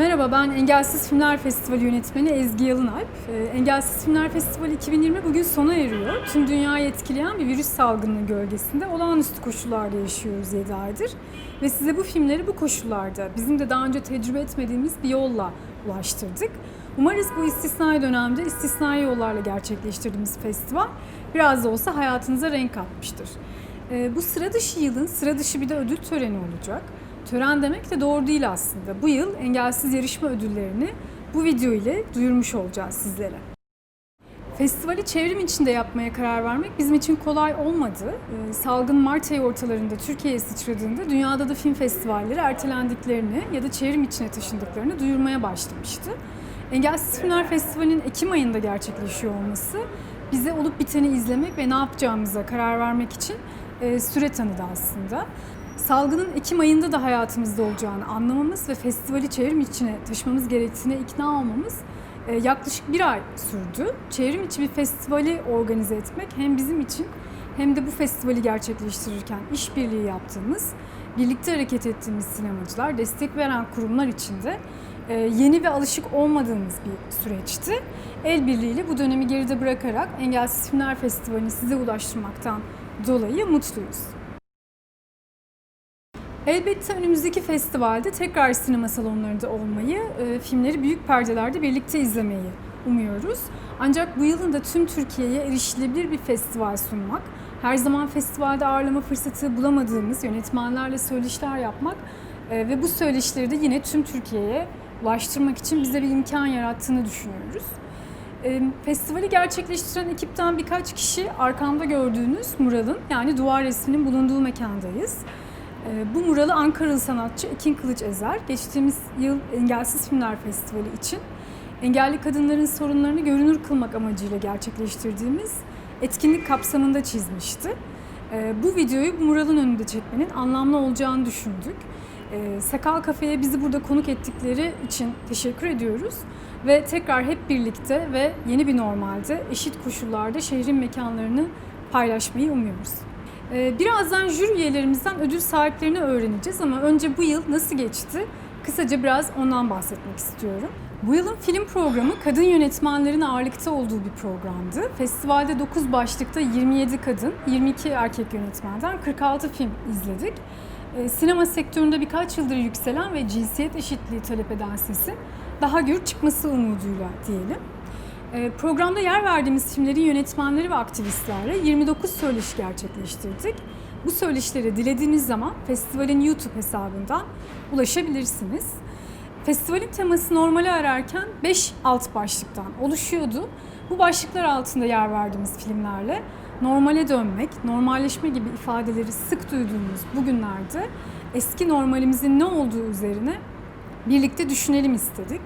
Merhaba, ben Engelsiz Filmler Festivali yönetmeni Ezgi Yalınalp. Ee, Engelsiz Filmler Festivali 2020 bugün sona eriyor. Tüm dünyayı etkileyen bir virüs salgının gölgesinde olağanüstü koşullarda yaşıyoruz 7 aydır. Ve size bu filmleri bu koşullarda, bizim de daha önce tecrübe etmediğimiz bir yolla ulaştırdık. Umarız bu istisnai dönemde istisnai yollarla gerçekleştirdiğimiz festival biraz da olsa hayatınıza renk katmıştır. Ee, Bu sıra dışı yılın sıra dışı bir de ödül töreni olacak. Tören demek de doğru değil aslında. Bu yıl engelsiz yarışma ödüllerini bu video ile duyurmuş olacağız sizlere. Festivali çevrim içinde yapmaya karar vermek bizim için kolay olmadı. Ee, Salgın Mart ayı ortalarında Türkiye'ye sıçradığında dünyada da film festivalleri ertelendiklerini ya da çevrim içine taşındıklarını duyurmaya başlamıştı. Engelsiz Filmler Festivali'nin Ekim ayında gerçekleşiyor olması bize olup biteni izlemek ve ne yapacağımıza karar vermek için e, süre tanıdı aslında. Salgının Ekim ayında da hayatımızda olacağını anlamamız ve festivali çevrim içine taşımamız gerektiğine ikna olmamız e, yaklaşık bir ay sürdü. Çevrim içi bir festivali organize etmek hem bizim için hem de bu festivali gerçekleştirirken işbirliği yaptığımız, birlikte hareket ettiğimiz sinemacılar, destek veren kurumlar için de e, yeni ve alışık olmadığımız bir süreçti. El birliğiyle bu dönemi geride bırakarak Engelsiz Filmler Festivali'ni size ulaştırmaktan dolayı mutluyuz. Elbette önümüzdeki festivalde tekrar sinema salonlarında olmayı, e, filmleri büyük perdelerde birlikte izlemeyi umuyoruz. Ancak bu yılın da tüm Türkiye'ye erişilebilir bir festival sunmak, her zaman festivalde ağırlama fırsatı bulamadığımız yönetmenlerle söyleşiler yapmak e, ve bu söyleşileri de yine tüm Türkiye'ye ulaştırmak için bize bir imkan yarattığını düşünüyoruz. E, Festivali gerçekleştiren ekipten birkaç kişi arkamda gördüğünüz muralın yani duvar resminin bulunduğu mekandayız. E, Bu muralı Ankaralı sanatçı Ekin Kılıç Ezer geçtiğimiz yıl Engelsiz Filmler Festivali için engelli kadınların sorunlarını görünür kılmak amacıyla gerçekleştirdiğimiz etkinlik kapsamında çizmişti. E, Bu videoyu bu muralın önünde çekmenin anlamlı olacağını düşündük. E, Sakal Kafe'ye bizi burada konuk ettikleri için teşekkür ediyoruz. Ve tekrar hep birlikte ve yeni bir normalde eşit koşullarda şehrin mekanlarını paylaşmayı umuyoruz. Ee, Birazdan jüri üyelerimizden ödül sahiplerini öğreneceğiz ama önce bu yıl nasıl geçti? Kısaca biraz ondan bahsetmek istiyorum. Bu yılın film programı kadın yönetmenlerin ağırlıkta olduğu bir programdı. Festivalde 9 başlıkta 27 kadın, 22 erkek yönetmenden 46 film izledik. Ee, Sinema sektöründe birkaç yıldır yükselen ve cinsiyet eşitliği talep eden sesin daha gür çıkması umuduyla diyelim. Ee, Programda yer verdiğimiz filmlerin yönetmenleri ve aktivistlerle 29 söyleşi gerçekleştirdik. Bu söyleşilere dilediğiniz zaman festivalin YouTube hesabından ulaşabilirsiniz. Festivalin teması normali ararken 5 alt başlıktan oluşuyordu. Bu başlıklar altında yer verdiğimiz filmlerle normale dönmek, normalleşme gibi ifadeleri sık duyduğumuz bu günlerde eski normalimizin ne olduğu üzerine birlikte düşünelim istedik.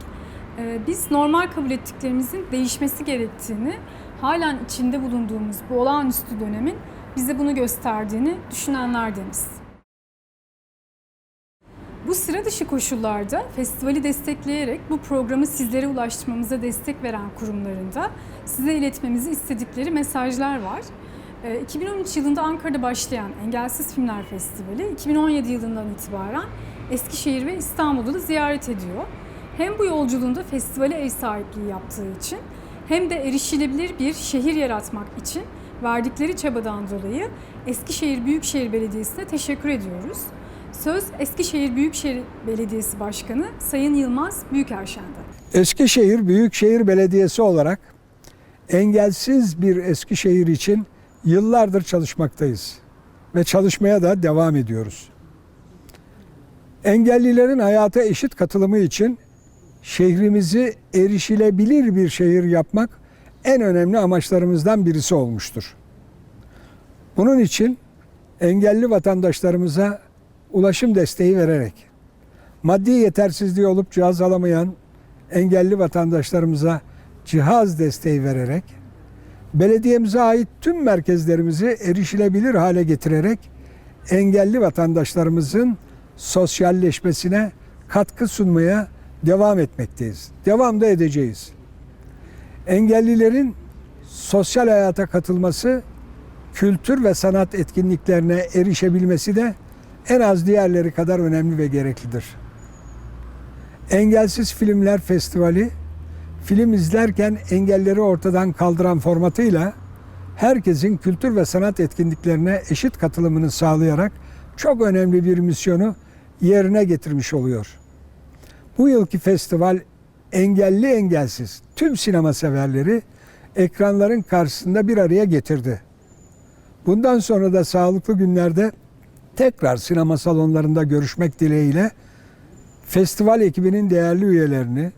Ee, Biz normal kabul ettiklerimizin değişmesi gerektiğini, halen içinde bulunduğumuz bu olağanüstü dönemin bize bunu gösterdiğini düşünenlerdeniz. Bu sıra dışı koşullarda festivali destekleyerek bu programı sizlere ulaştırmamıza destek veren kurumlarında size iletmemizi istedikleri mesajlar var. Ee, 2013 yılında Ankara'da başlayan Engelsiz Filmler Festivali 2017 yılından itibaren Eskişehir ve İstanbul'u da ziyaret ediyor. Hem bu yolculuğunda festivale ev sahipliği yaptığı için hem de erişilebilir bir şehir yaratmak için verdikleri çabadan dolayı Eskişehir Büyükşehir Belediyesi'ne teşekkür ediyoruz. Söz Eskişehir Büyükşehir Belediyesi Başkanı Sayın Yılmaz Büyükerşen'de. Eskişehir Büyükşehir Belediyesi olarak engelsiz bir Eskişehir için yıllardır çalışmaktayız ve çalışmaya da devam ediyoruz. Engellilerin hayata eşit katılımı için şehrimizi erişilebilir bir şehir yapmak en önemli amaçlarımızdan birisi olmuştur. Bunun için engelli vatandaşlarımıza ulaşım desteği vererek, maddi yetersizliği olup cihaz alamayan engelli vatandaşlarımıza cihaz desteği vererek, belediyemize ait tüm merkezlerimizi erişilebilir hale getirerek engelli vatandaşlarımızın sosyalleşmesine katkı sunmaya devam etmekteyiz. Devam da edeceğiz. Engellilerin sosyal hayata katılması, kültür ve sanat etkinliklerine erişebilmesi de en az diğerleri kadar önemli ve gereklidir. Engelsiz Filmler Festivali film izlerken engelleri ortadan kaldıran formatıyla herkesin kültür ve sanat etkinliklerine eşit katılımını sağlayarak çok önemli bir misyonu yerine getirmiş oluyor. Bu yılki festival engelli engelsiz tüm sinema severleri ekranların karşısında bir araya getirdi. Bundan sonra da sağlıklı günlerde tekrar sinema salonlarında görüşmek dileğiyle festival ekibinin değerli üyelerini,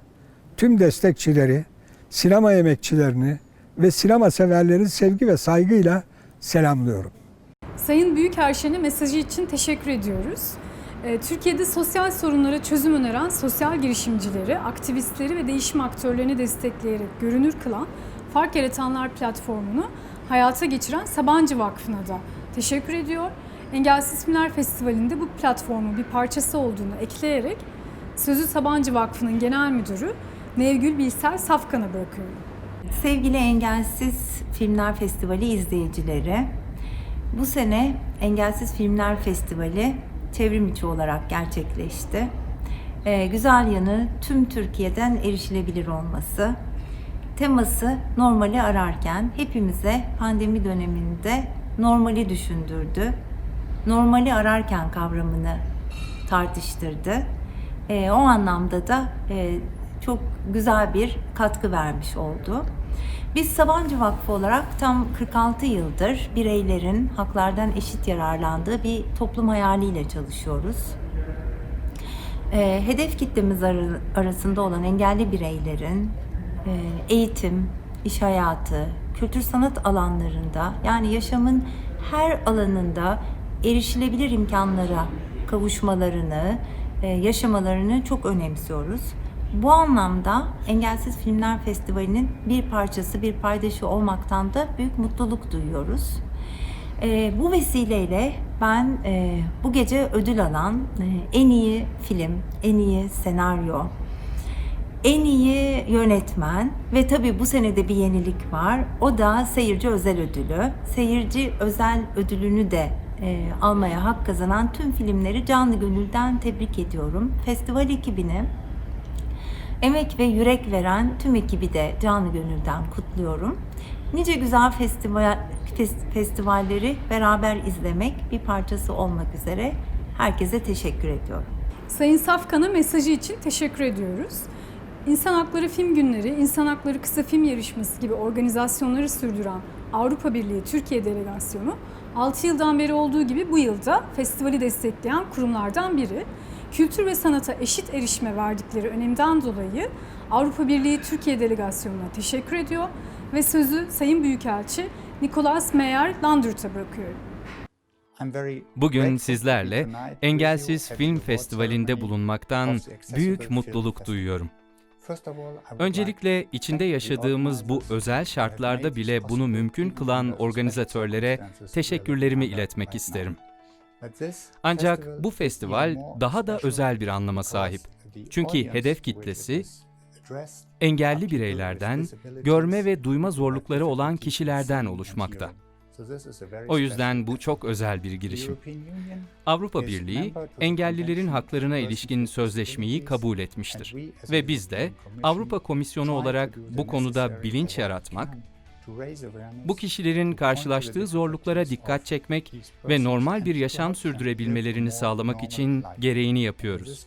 tüm destekçileri, sinema emekçilerini ve sinema severleri sevgi ve saygıyla selamlıyorum. Sayın Büyükerşen'e mesajı için teşekkür ediyoruz. Ee, Türkiye'de sosyal sorunlara çözüm öneren sosyal girişimcileri, aktivistleri ve değişim aktörlerini destekleyerek görünür kılan Fark Yaratanlar platformunu hayata geçiren Sabancı Vakfı'na da teşekkür ediyor. Engelsiz Filmler Festivali'nde bu platformun bir parçası olduğunu ekleyerek sözü Sabancı Vakfı'nın genel müdürü Nevgül Bilsel Safkan'a bırakıyorum. Sevgili Engelsiz Filmler Festivali izleyicileri, bu sene Engelsiz Filmler Festivali çevrim içi olarak gerçekleşti. Ee, güzel yanı tüm Türkiye'den erişilebilir olması. Teması normali ararken hepimize pandemi döneminde normali düşündürdü. Normali ararken kavramını tartıştırdı. Ee, o anlamda da e, çok güzel bir katkı vermiş oldu. Biz Sabancı Vakfı olarak tam 46 yıldır bireylerin haklardan eşit yararlandığı bir toplum hayaliyle çalışıyoruz. Ee, hedef kitlemiz ar- arasında olan engelli bireylerin e, eğitim, iş hayatı, kültür sanat alanlarında yani yaşamın her alanında erişilebilir imkanlara kavuşmalarını, e, yaşamalarını çok önemsiyoruz. Bu anlamda Engelsiz Filmler Festivali'nin bir parçası, bir paydaşı olmaktan da büyük mutluluk duyuyoruz. E, bu vesileyle ben e, bu gece ödül alan e, en iyi film, en iyi senaryo, en iyi yönetmen ve tabii bu senede bir yenilik var. O da seyirci özel ödülü. Seyirci özel ödülünü de e, almaya hak kazanan tüm filmleri canlı gönülden tebrik ediyorum. Festival ekibini emek ve yürek veren tüm ekibi de canlı gönülden kutluyorum. Nice güzel festival fes- festivalleri beraber izlemek bir parçası olmak üzere herkese teşekkür ediyorum. Sayın Safkan'a mesajı için teşekkür ediyoruz. İnsan Hakları Film Günleri, İnsan Hakları Kısa Film Yarışması gibi organizasyonları sürdüren Avrupa Birliği Türkiye Delegasyonu 6 yıldan beri olduğu gibi bu yılda festivali destekleyen kurumlardan biri. Kültür ve sanata eşit erişime verdikleri önemden dolayı Avrupa Birliği Türkiye Delegasyonu'na teşekkür ediyor ve sözü Sayın Büyükelçi Nicolas Meyer Landrut'a bırakıyorum. Bugün sizlerle Engelsiz Film Festivali'nde bulunmaktan büyük mutluluk duyuyorum. Öncelikle içinde yaşadığımız bu özel şartlarda bile bunu mümkün kılan organizatörlere teşekkürlerimi iletmek isterim. Ancak bu festival daha da özel bir anlama sahip. Çünkü hedef kitlesi engelli bireylerden, görme ve duyma zorlukları olan kişilerden oluşmakta. O yüzden bu çok özel bir girişim. Avrupa Birliği, engellilerin haklarına ilişkin sözleşmeyi kabul etmiştir. Ve biz de Avrupa Komisyonu olarak bu konuda bilinç yaratmak, bu kişilerin karşılaştığı zorluklara dikkat çekmek ve normal bir yaşam sürdürebilmelerini sağlamak için gereğini yapıyoruz.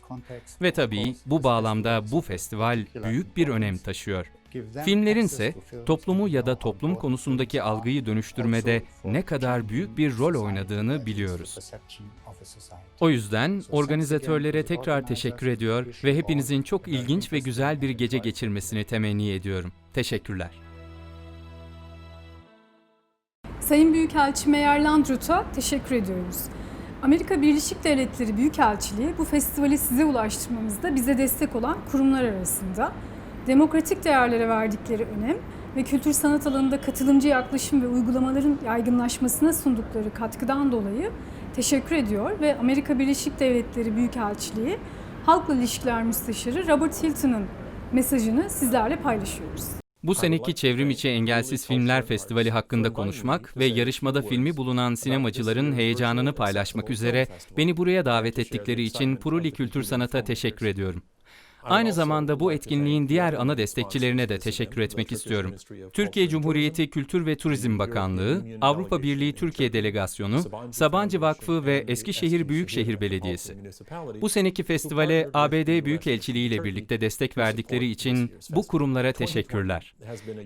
Ve tabii bu bağlamda bu festival büyük bir önem taşıyor. Filmlerin ise toplumu ya da toplum konusundaki algıyı dönüştürmede ne kadar büyük bir rol oynadığını biliyoruz. O yüzden organizatörlere tekrar teşekkür ediyor ve hepinizin çok ilginç ve güzel bir gece geçirmesini temenni ediyorum. Teşekkürler. Sayın Büyükelçi Meyer Landrut'a teşekkür ediyoruz. Amerika Birleşik Devletleri Büyükelçiliği bu festivali size ulaştırmamızda bize destek olan kurumlar arasında. Demokratik değerlere verdikleri önem ve kültür sanat alanında katılımcı yaklaşım ve uygulamaların yaygınlaşmasına sundukları katkıdan dolayı teşekkür ediyor ve Amerika Birleşik Devletleri Büyükelçiliği Halkla İlişkiler Müsteşarı Robert Hilton'ın mesajını sizlerle paylaşıyoruz. Bu seneki Çevrim İçi Engelsiz Filmler Festivali hakkında konuşmak ve yarışmada filmi bulunan sinemacıların heyecanını paylaşmak üzere beni buraya davet ettikleri için Puruli Kültür Sanat'a teşekkür ediyorum. Aynı zamanda bu etkinliğin diğer ana destekçilerine de teşekkür etmek istiyorum. Türkiye Cumhuriyeti Kültür ve Turizm Bakanlığı, Avrupa Birliği Türkiye Delegasyonu, Sabancı Vakfı ve Eskişehir Büyükşehir Belediyesi. Bu seneki festivale ABD Büyükelçiliği ile birlikte destek verdikleri için bu kurumlara teşekkürler.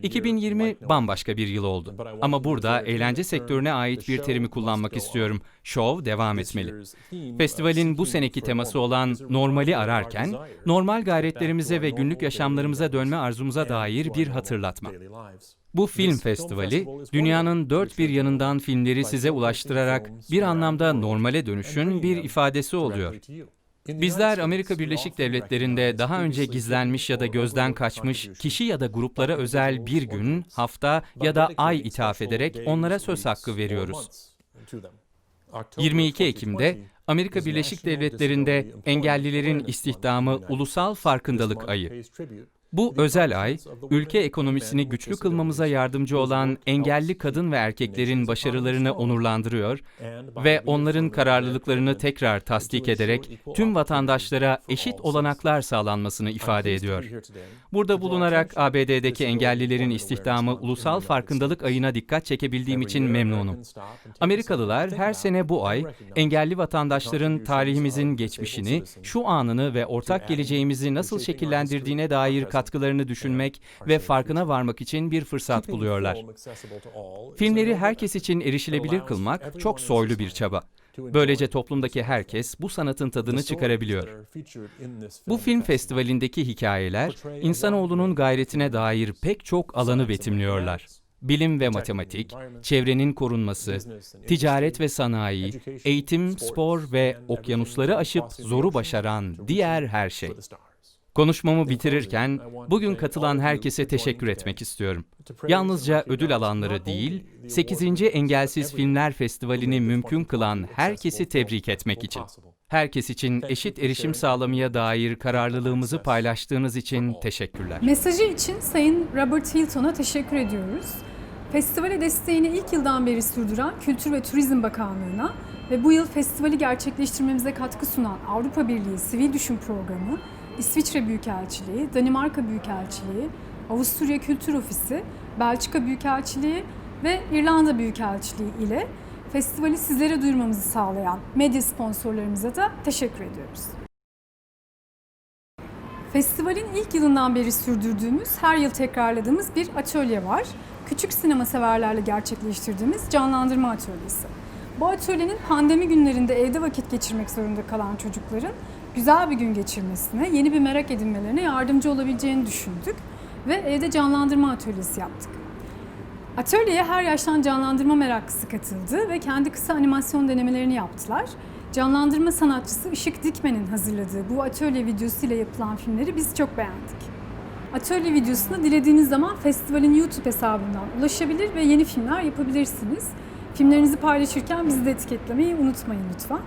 2020 bambaşka bir yıl oldu. Ama burada eğlence sektörüne ait bir terimi kullanmak istiyorum. Şov devam etmeli. Festivalin bu seneki teması olan normali ararken, normal gayretlerimize ve günlük yaşamlarımıza dönme arzumuza dair bir hatırlatma. Bu film festivali, dünyanın dört bir yanından filmleri size ulaştırarak bir anlamda normale dönüşün bir ifadesi oluyor. Bizler Amerika Birleşik Devletleri'nde daha önce gizlenmiş ya da gözden kaçmış kişi ya da gruplara özel bir gün, hafta ya da ay ithaf ederek onlara söz hakkı veriyoruz. 22 Ekim'de Amerika Birleşik Devletleri'nde engellilerin istihdamı Ulusal Farkındalık Ayı. Bu özel ay, ülke ekonomisini güçlü kılmamıza yardımcı olan engelli kadın ve erkeklerin başarılarını onurlandırıyor ve onların kararlılıklarını tekrar tasdik ederek tüm vatandaşlara eşit olanaklar sağlanmasını ifade ediyor. Burada bulunarak ABD'deki engellilerin istihdamı Ulusal Farkındalık Ayı'na dikkat çekebildiğim için memnunum. Amerikalılar her sene bu ay engelli vatandaşların tarihimizin geçmişini, şu anını ve ortak geleceğimizi nasıl şekillendirdiğine dair katkılarını düşünmek ve farkına varmak için bir fırsat buluyorlar. Filmleri herkes için erişilebilir kılmak çok soylu bir çaba. Böylece toplumdaki herkes bu sanatın tadını çıkarabiliyor. Bu film festivalindeki hikayeler, insanoğlunun gayretine dair pek çok alanı betimliyorlar. Bilim ve matematik, çevrenin korunması, ticaret ve sanayi, eğitim, spor ve okyanusları aşıp zoru başaran diğer her şey. Konuşmamı bitirirken bugün katılan herkese teşekkür etmek istiyorum. Yalnızca ödül alanları değil, 8. Engelsiz Filmler Festivali'ni mümkün kılan herkesi tebrik etmek için. Herkes için eşit erişim sağlamaya dair kararlılığımızı paylaştığınız için teşekkürler. Mesajı için Sayın Robert Hilton'a teşekkür ediyoruz. Festivale desteğini ilk yıldan beri sürdüren Kültür ve Turizm Bakanlığı'na ve bu yıl festivali gerçekleştirmemize katkı sunan Avrupa Birliği Sivil Düşün Programı, İsviçre Büyükelçiliği, Danimarka Büyükelçiliği, Avusturya Kültür Ofisi, Belçika Büyükelçiliği ve İrlanda Büyükelçiliği ile festivali sizlere duyurmamızı sağlayan medya sponsorlarımıza da teşekkür ediyoruz. Festivalin ilk yılından beri sürdürdüğümüz, her yıl tekrarladığımız bir atölye var. Küçük sinema severlerle gerçekleştirdiğimiz canlandırma atölyesi. Bu atölyenin pandemi günlerinde evde vakit geçirmek zorunda kalan çocukların güzel bir gün geçirmesine, yeni bir merak edinmelerine yardımcı olabileceğini düşündük ve evde canlandırma atölyesi yaptık. Atölyeye her yaştan canlandırma meraklısı katıldı ve kendi kısa animasyon denemelerini yaptılar. Canlandırma sanatçısı Işık Dikmen'in hazırladığı bu atölye videosu ile yapılan filmleri biz çok beğendik. Atölye videosuna dilediğiniz zaman festivalin YouTube hesabından ulaşabilir ve yeni filmler yapabilirsiniz. Filmlerinizi paylaşırken bizi de etiketlemeyi unutmayın lütfen.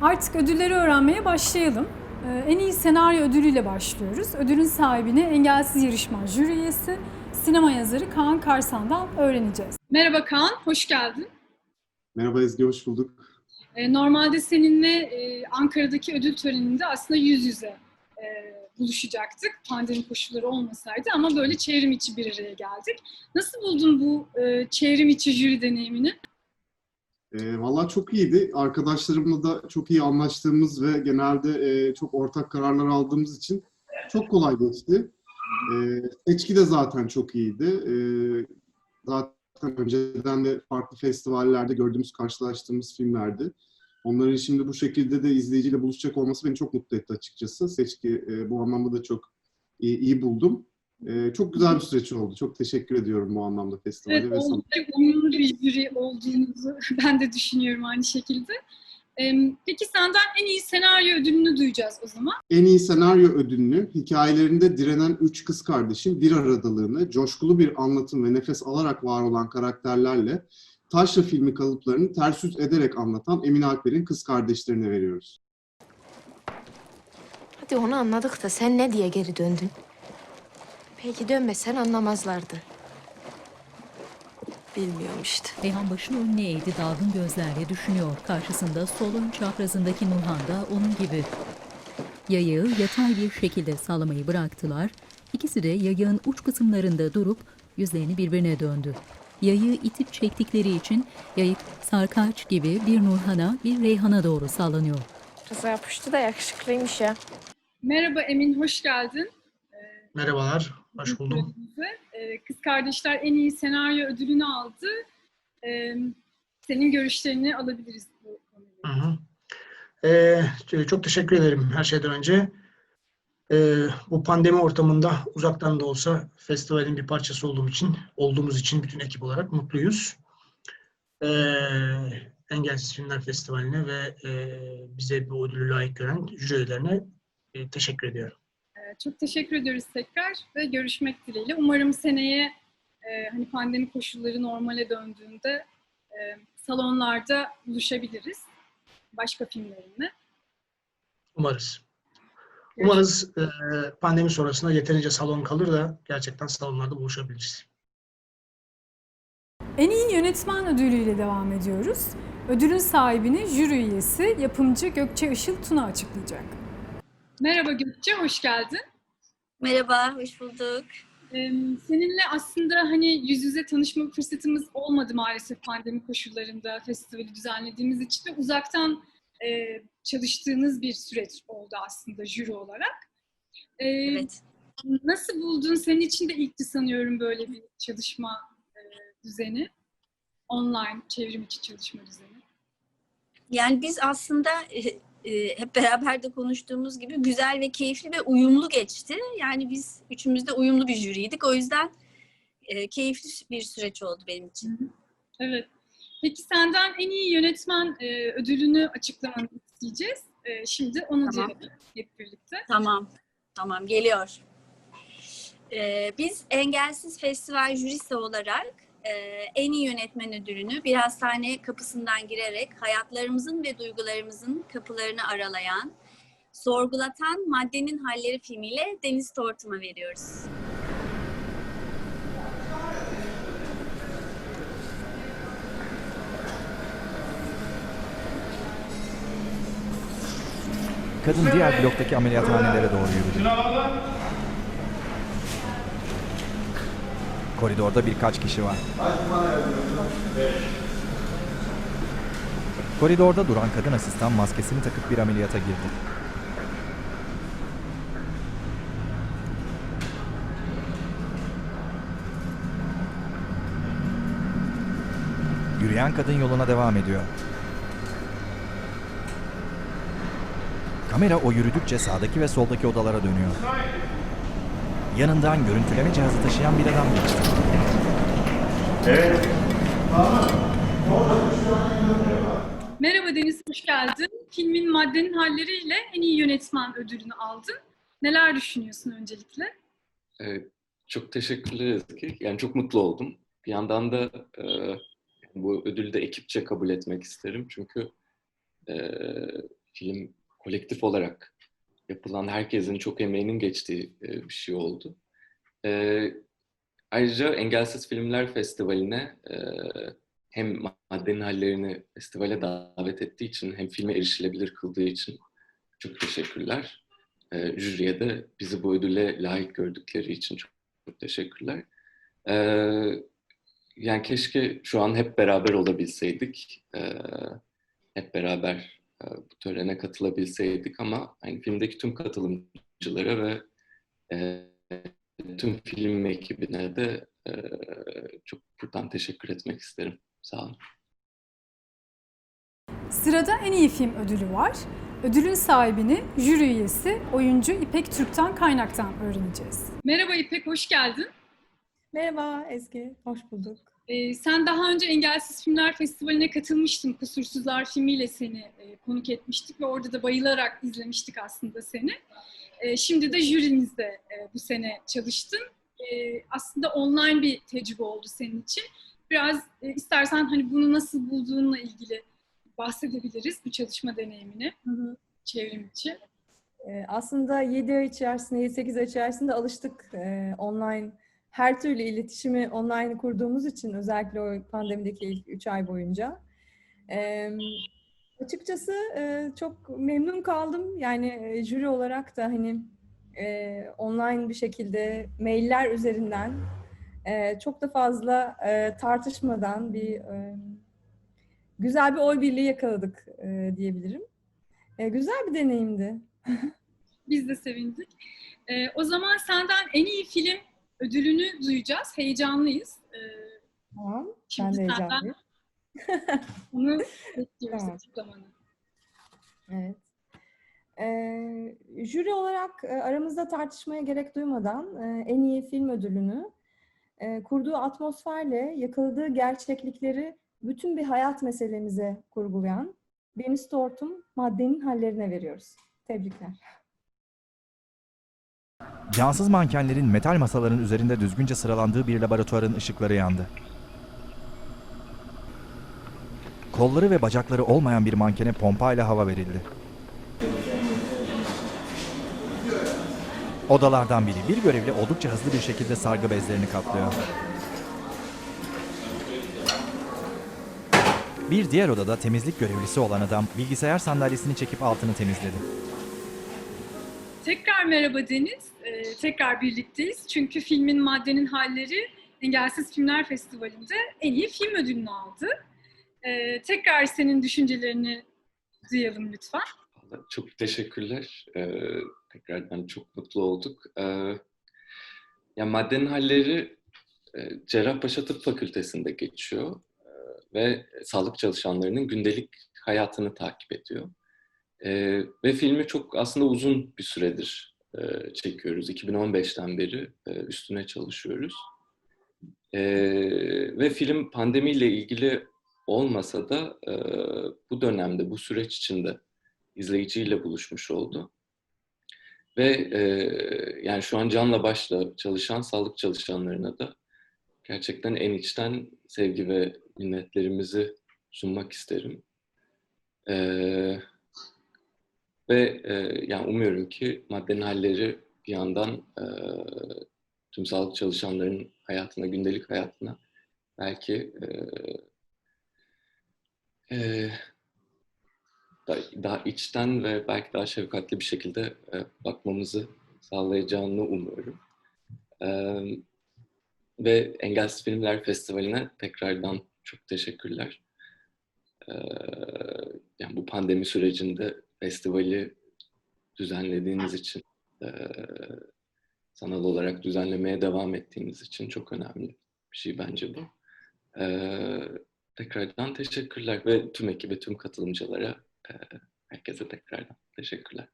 Artık ödülleri öğrenmeye başlayalım. Ee, En iyi senaryo ödülüyle başlıyoruz. Ödülün sahibini engelsiz yarışma jüri üyesi, sinema yazarı Kaan Karsan'dan öğreneceğiz. Merhaba Kaan, hoş geldin. Merhaba Ezgi, hoş bulduk. Ee, Normalde seninle e, Ankara'daki ödül töreninde aslında yüz yüze e, buluşacaktık. Pandemi koşulları olmasaydı ama böyle çevrim içi bir araya geldik. Nasıl buldun bu e, çevrim içi jüri deneyimini? E, Valla çok iyiydi. Arkadaşlarımla da çok iyi anlaştığımız ve genelde e, çok ortak kararlar aldığımız için çok kolay geçti. E, seçki de zaten çok iyiydi. E, zaten önceden de farklı festivallerde gördüğümüz, karşılaştığımız filmlerdi. Onların şimdi bu şekilde de izleyiciyle buluşacak olması beni çok mutlu etti açıkçası. Seçki e, bu anlamda da çok iyi, iyi buldum. E, çok güzel bir süreç oldu. Çok teşekkür ediyorum bu anlamda festivale Evet, ve sana. oldukça uyumlu bir jüri olduğunuzu ben de düşünüyorum aynı şekilde. Ee, Peki senden en iyi senaryo ödülünü duyacağız o zaman. En iyi senaryo ödülünü hikayelerinde direnen üç kız kardeşin bir aradalığını, coşkulu bir anlatım ve nefes alarak var olan karakterlerle Taşra filmi kalıplarını ters yüz ederek anlatan Emin Alper'in kız kardeşlerine veriyoruz. Hadi onu anladık da sen ne diye geri döndün? Belki dönmesen anlamazlardı. Bilmiyorum işte. Reyhan başını önüne eğdi dalgın gözlerle düşünüyor. Karşısında sol ön çaprazındaki Nurhan da onun gibi. Yayağı yatay bir şekilde sallamayı bıraktılar. İkisi de yayığın uç kısımlarında durup yüzlerini birbirine döndü. Yayığı itip çektikleri için yayık sarkaç gibi bir Nurhan'a bir Reyhan'a doğru sallanıyor. Kıza yapıştı da yakışıklıymış ya. Merhaba Emin, hoş geldin. Merhabalar, hoş buldum. Ee, Kız Kardeşler en iyi senaryo ödülünü aldı. Ee, senin görüşlerini alabiliriz bu konuda. Ee, çok teşekkür ederim her şeyden önce. Ee, bu pandemi ortamında uzaktan da olsa festivalin bir parçası olduğum için, olduğumuz için bütün ekip olarak mutluyuz. Ee, Engelsiz Filmler Festivali'ne ve e, bize bu ödülü layık gören jüri üyelerine e, teşekkür ediyorum. Çok teşekkür ediyoruz tekrar ve görüşmek dileğiyle. Umarım seneye e, hani pandemi koşulları normale döndüğünde e, salonlarda buluşabiliriz. Başka filmlerinle. Umarız. Umarız e, pandemi sonrasında yeterince salon kalır da gerçekten salonlarda buluşabiliriz. En iyi yönetmen ödülüyle devam ediyoruz. Ödülün sahibini jüri üyesi yapımcı Gökçe Işıl Tuna açıklayacak. Merhaba Gökçe, hoş geldin. Merhaba, hoş bulduk. Seninle aslında hani yüz yüze tanışma fırsatımız olmadı maalesef pandemi koşullarında festivali düzenlediğimiz için de uzaktan e, çalıştığınız bir süreç oldu aslında jüri olarak. Evet. Nasıl buldun? Senin için de ilkti sanıyorum böyle bir çalışma e, düzeni. Online çevrim içi çalışma düzeni. Yani biz aslında e, hep beraber de konuştuğumuz gibi güzel ve keyifli ve uyumlu geçti. Yani biz üçümüz de uyumlu bir jüriydik. O yüzden e, keyifli bir süreç oldu benim için. Evet. Peki senden en iyi yönetmen e, ödülünü açıklamanı isteyeceğiz. E, şimdi onu Tamam. diyelim hep birlikte. Tamam, tamam geliyor. E, biz Engelsiz Festival jürisi olarak e, en iyi yönetmen ödülünü bir hastane kapısından girerek hayatlarımızın ve duygularımızın kapılarını aralayan, sorgulatan Maddenin Halleri filmiyle Deniz Tortum'a veriyoruz. Kadın diğer bloktaki ameliyathanelere doğru yürüdü. Koridorda birkaç kişi var. Koridorda duran kadın asistan maskesini takıp bir ameliyata girdi. Yürüyen kadın yoluna devam ediyor. Kamera o yürüdükçe sağdaki ve soldaki odalara dönüyor. Yanından görüntüleme cihazı taşıyan bir adam geçti. Merhaba Deniz, hoş geldin. Filmin Maddenin Halleriyle en iyi yönetmen ödülünü aldın. Neler düşünüyorsun öncelikle? Ee, çok teşekkürler Ezgi. Yani çok mutlu oldum. Bir yandan da e, bu ödülü de ekipçe kabul etmek isterim. Çünkü e, film kolektif olarak yapılan herkesin çok emeğinin geçtiği e, bir şey oldu. E, ayrıca Engelsiz Filmler Festivali'ne e, hem maddenin hallerini festivale davet ettiği için hem filme erişilebilir kıldığı için çok teşekkürler. E, jüriye de bizi bu ödüle layık gördükleri için çok, teşekkürler. Yani keşke şu an hep beraber olabilseydik. Hep beraber bu törene katılabilseydik ama hani filmdeki tüm katılımcılara ve e, tüm film ekibine de e, çok buradan teşekkür etmek isterim. Sağ olun. Sırada en iyi film ödülü var. Ödülün sahibini jüri üyesi oyuncu İpek Türk'ten kaynaktan öğreneceğiz. Merhaba İpek, hoş geldin. Merhaba Ezgi, hoş bulduk. Ee, sen daha önce Engelsiz Filmler Festivali'ne katılmıştın. Kusursuzlar filmiyle seni e, konuk etmiştik ve orada da bayılarak izlemiştik aslında seni. Ee, şimdi de jürimizde e, bu sene çalıştın. Ee, aslında online bir tecrübe oldu senin için. Biraz e, istersen hani bunu nasıl bulduğunla ilgili bahsedebiliriz bu çalışma deneyimini çevrim içi. Ee, aslında 7 ay içerisinde, 7-8 ay içerisinde alıştık ee, online, her türlü iletişimi online kurduğumuz için özellikle o pandemideki ilk 3 ay boyunca. Ee, Açıkçası e, çok memnun kaldım. Yani e, jüri olarak da hani e, online bir şekilde mailler üzerinden e, çok da fazla e, tartışmadan bir e, güzel bir oy birliği yakaladık e, diyebilirim. E, güzel bir deneyimdi. Biz de sevindik. Ee, o zaman senden en iyi film ödülünü duyacağız. Heyecanlıyız. Ee, Tamam. Ben Şimdi de senden- heyecanlıyım. onu bekliyoruz Tamam. Evet. Ee, jüri olarak e, aramızda tartışmaya gerek duymadan e, en iyi film ödülünü e, kurduğu atmosferle yakaladığı gerçeklikleri bütün bir hayat meselemize kurgulayan Beni Stort'un maddenin hallerine veriyoruz. Tebrikler. Cansız mankenlerin metal masaların üzerinde düzgünce sıralandığı bir laboratuvarın ışıkları yandı. Kolları ve bacakları olmayan bir mankene pompayla hava verildi. Odalardan biri bir görevli oldukça hızlı bir şekilde sargı bezlerini katlıyor. Bir diğer odada temizlik görevlisi olan adam bilgisayar sandalyesini çekip altını temizledi. Tekrar merhaba Deniz. Ee, tekrar birlikteyiz. Çünkü filmin Maddenin Halleri Engelsiz Filmler Festivali'nde en iyi film ödülünü aldı. Ee, tekrar senin düşüncelerini duyalım lütfen. Çok teşekkürler. Ee, tekrardan çok mutlu olduk. Ee, ya maddenin halleri e, Cerrahpaşa Tıp Fakültesi'nde geçiyor Ee, ve sağlık çalışanlarının gündelik hayatını takip ediyor. Ee, ve filmi çok aslında uzun bir süredir e, çekiyoruz. 2015'ten beri e, üstüne çalışıyoruz. Ee, ve film pandemiyle ilgili olmasa da e, bu dönemde, bu süreç içinde izleyiciyle buluşmuş oldu. Ve e, yani şu an canla başla çalışan sağlık çalışanlarına da gerçekten en içten sevgi ve minnetlerimizi sunmak isterim. E, ve e, yani umuyorum ki maddenin halleri bir yandan e, tüm sağlık çalışanların hayatına, gündelik hayatına belki e, e, daha, daha içten ve belki daha şefkatli bir şekilde e, bakmamızı sağlayacağını umuyorum. E, ve Engelsiz Filmler Festivali'ne tekrardan çok teşekkürler. E, yani bu pandemi sürecinde festivali düzenlediğiniz için, e, sanal olarak düzenlemeye devam ettiğiniz için çok önemli bir şey bence bu. E, tekrardan teşekkürler ve tüm ekibe, tüm katılımcılara ee, herkese tekrardan teşekkürler.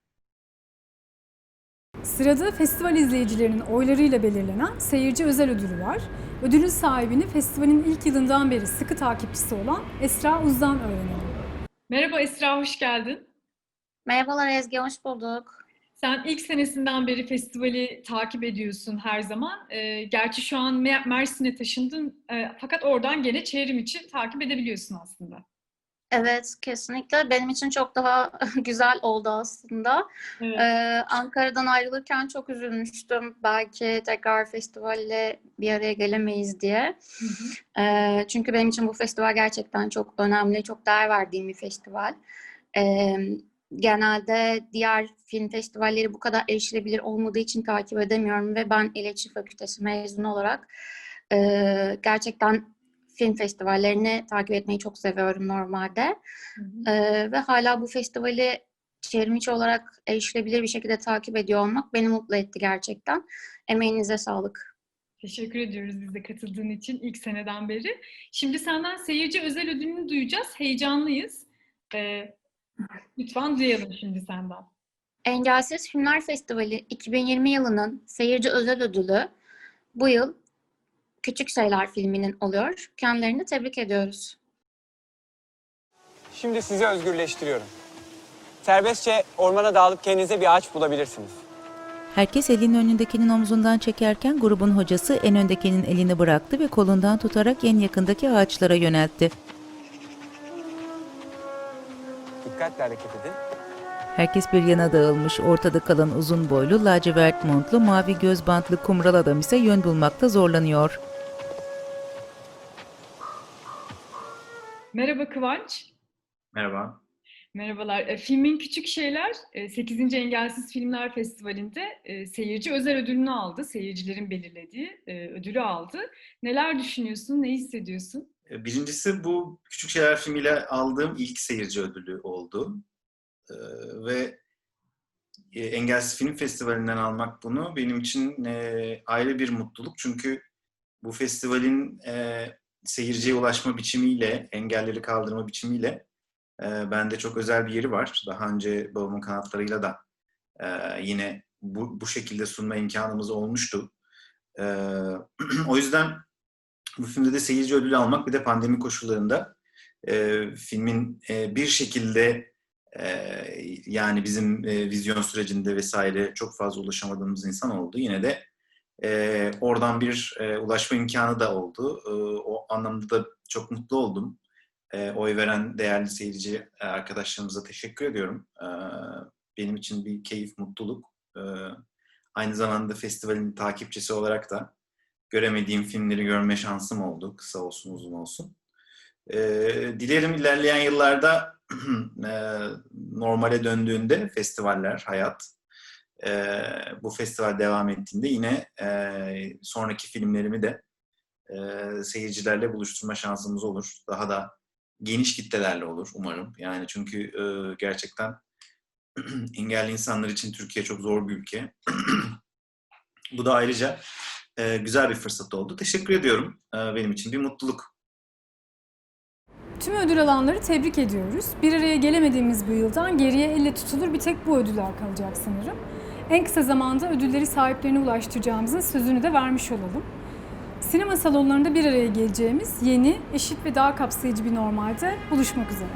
Sırada festival izleyicilerinin oylarıyla belirlenen seyirci özel ödülü var. Ödülün sahibini festivalin ilk yılından beri sıkı takipçisi olan Esra Uz'dan öğrenelim. Merhaba Esra, hoş geldin. Merhabalar Ezgi, hoş bulduk. Sen ilk senesinden beri festivali takip ediyorsun her zaman. Ee, gerçi şu an Mer- Mersin'e taşındın e, fakat oradan gene çevrim için takip edebiliyorsun aslında. Evet, kesinlikle benim için çok daha güzel oldu aslında. Evet. Ee, Ankara'dan ayrılırken çok üzülmüştüm. Belki tekrar festivalle bir araya gelemeyiz diye. Ee, çünkü benim için bu festival gerçekten çok önemli, çok değer verdiğim bir festival. Ee, genelde diğer film festivalleri bu kadar erişilebilir olmadığı için takip edemiyorum ve ben İletişim Fakültesi mezunu olarak e, gerçekten film festivallerini takip etmeyi çok seviyorum normalde. Ee, ve hala bu festivali çevrimiçi olarak erişilebilir bir şekilde takip ediyor olmak beni mutlu etti gerçekten. Emeğinize sağlık. Teşekkür ediyoruz biz de katıldığın için ilk seneden beri. Şimdi senden seyirci özel ödülünü duyacağız. Heyecanlıyız. Ee, lütfen duyalım şimdi senden. Engelsiz Filmler Festivali 2020 yılının seyirci özel ödülü bu yıl Küçük Şeyler filminin oluyor. Kendilerini tebrik ediyoruz. Şimdi sizi özgürleştiriyorum. Serbestçe ormana dağılıp kendinize bir ağaç bulabilirsiniz. Herkes elinin önündekinin omzundan çekerken grubun hocası en öndekinin elini bıraktı ve kolundan tutarak en yakındaki ağaçlara yöneltti. Dikkatle hareket edin. Herkes bir yana dağılmış, ortada kalan uzun boylu, lacivert montlu, mavi göz bantlı kumral adam ise yön bulmakta zorlanıyor. Merhaba Kıvanç. Merhaba. Merhabalar. E, Filmin Küçük Şeyler e, 8. Engelsiz Filmler Festivali'nde e, seyirci özel ödülünü aldı. Seyircilerin belirlediği e, ödülü aldı. Neler düşünüyorsun, ne hissediyorsun? E, Birincisi bu Küçük Şeyler filmiyle aldığım ilk seyirci ödülü oldu. Ee, ve e, Engelsiz Film Festivali'nden almak bunu benim için e, ayrı bir mutluluk. Çünkü bu festivalin e, seyirciye ulaşma biçimiyle, engelleri kaldırma biçimiyle e, bende çok özel bir yeri var. Daha önce Babamın Kanatları'yla da e, yine bu, bu şekilde sunma imkanımız olmuştu. E, o yüzden bu filmde de seyirci ödülü almak bir de pandemi koşullarında e, filmin e, bir şekilde e, yani bizim e, vizyon sürecinde vesaire çok fazla ulaşamadığımız insan oldu. Yine de e, oradan bir e, ulaşma imkanı da oldu. E, o anlamda da çok mutlu oldum. E, oy veren değerli seyirci e, arkadaşlarımıza teşekkür ediyorum. E, benim için bir keyif, mutluluk. E, aynı zamanda festivalin takipçisi olarak da göremediğim filmleri görme şansım oldu. Kısa olsun uzun olsun. Ee, dilerim ilerleyen yıllarda e, normale döndüğünde festivaller, hayat, e, bu festival devam ettiğinde yine e, sonraki filmlerimi de e, seyircilerle buluşturma şansımız olur. Daha da geniş kitlelerle olur umarım. Yani çünkü e, gerçekten engelli insanlar için Türkiye çok zor bir ülke. bu da ayrıca e, güzel bir fırsat oldu. Teşekkür ediyorum. E, benim için bir mutluluk. Tüm ödül alanları tebrik ediyoruz. Bir araya gelemediğimiz bu yıldan geriye elle tutulur bir tek bu ödüller kalacak sanırım. En kısa zamanda ödülleri sahiplerine ulaştıracağımızın sözünü de vermiş olalım. Sinema salonlarında bir araya geleceğimiz yeni, eşit ve daha kapsayıcı bir normalde buluşmak üzere.